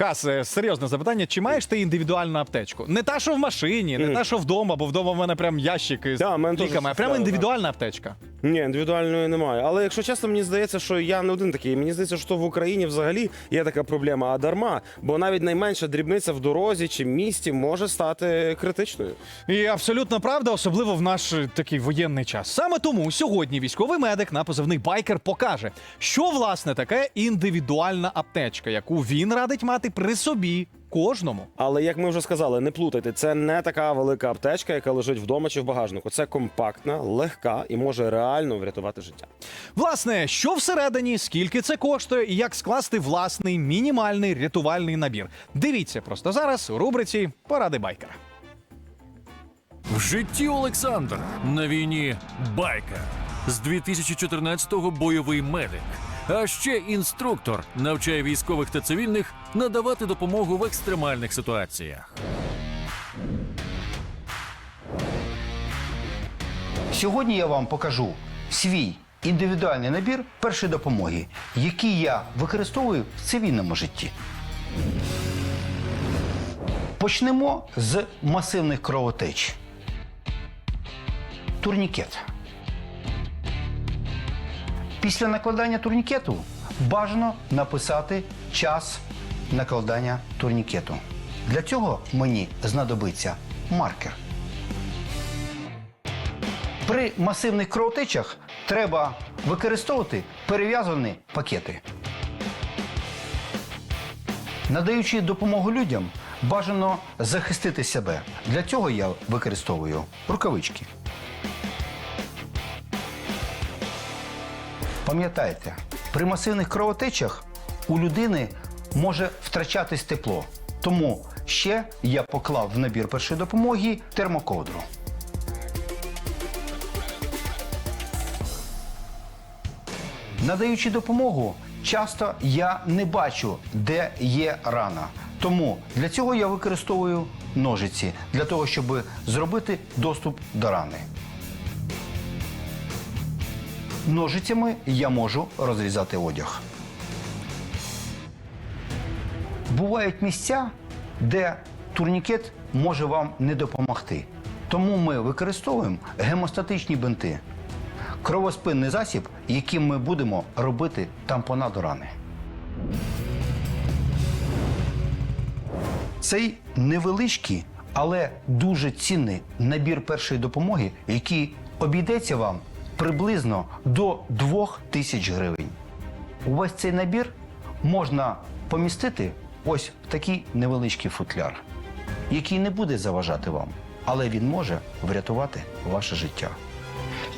Хас, е, серйозне запитання: чи маєш ти індивідуальну аптечку? Не та, що в машині, не та, що вдома, бо вдома в мене прям ящик із Да, в мене теж ліками, а прямо індивідуальна аптечка. Ні, індивідуальної немає. Але якщо чесно, мені здається, що я не один такий. Мені здається, що в Україні взагалі є така проблема, а дарма. Бо навіть найменша дрібниця в дорозі чи місті може стати критичною. І абсолютно правда, особливо в наш такий воєнний час. Саме тому сьогодні військовий медик на позивний байкер покаже, що власне таке індивідуальна аптечка, яку він радить мати при собі кожному. Але як ми вже сказали, не плутайте, це не така велика аптечка, яка лежить вдома чи в багажнику. Це компактна, легка і може реально врятувати життя. Власне, що всередині, скільки це коштує і як скласти власний мінімальний рятувальний набір. Дивіться просто зараз у рубриці Поради байкера. В житті Олександр на війні байка. З 2014-го бойовий медик. А ще інструктор навчає військових та цивільних надавати допомогу в екстремальних ситуаціях. Сьогодні я вам покажу свій індивідуальний набір першої допомоги, який я використовую в цивільному житті. Почнемо з масивних кровотеч. Турнікет. Після накладання турнікету бажано написати час накладання турнікету. Для цього мені знадобиться маркер. При масивних кровотечах треба використовувати перев'язані пакети. Надаючи допомогу людям, бажано захистити себе. Для цього я використовую рукавички. Пам'ятайте, при масивних кровотечах у людини може втрачатись тепло. Тому ще я поклав в набір першої допомоги термоковдру. Надаючи допомогу, часто я не бачу, де є рана. Тому для цього я використовую ножиці для того, щоб зробити доступ до рани. Ножицями я можу розрізати одяг. Бувають місця, де турнікет може вам не допомогти. Тому ми використовуємо гемостатичні бинти кровоспинний засіб, яким ми будемо робити тампонаду рани. Цей невеличкий, але дуже цінний набір першої допомоги, який обійдеться вам приблизно до 2 тисяч гривень. Увесь цей набір можна помістити ось в такий невеличкий футляр, який не буде заважати вам, але він може врятувати ваше життя.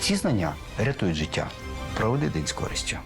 Ці знання рятують життя. Проведи день з користю.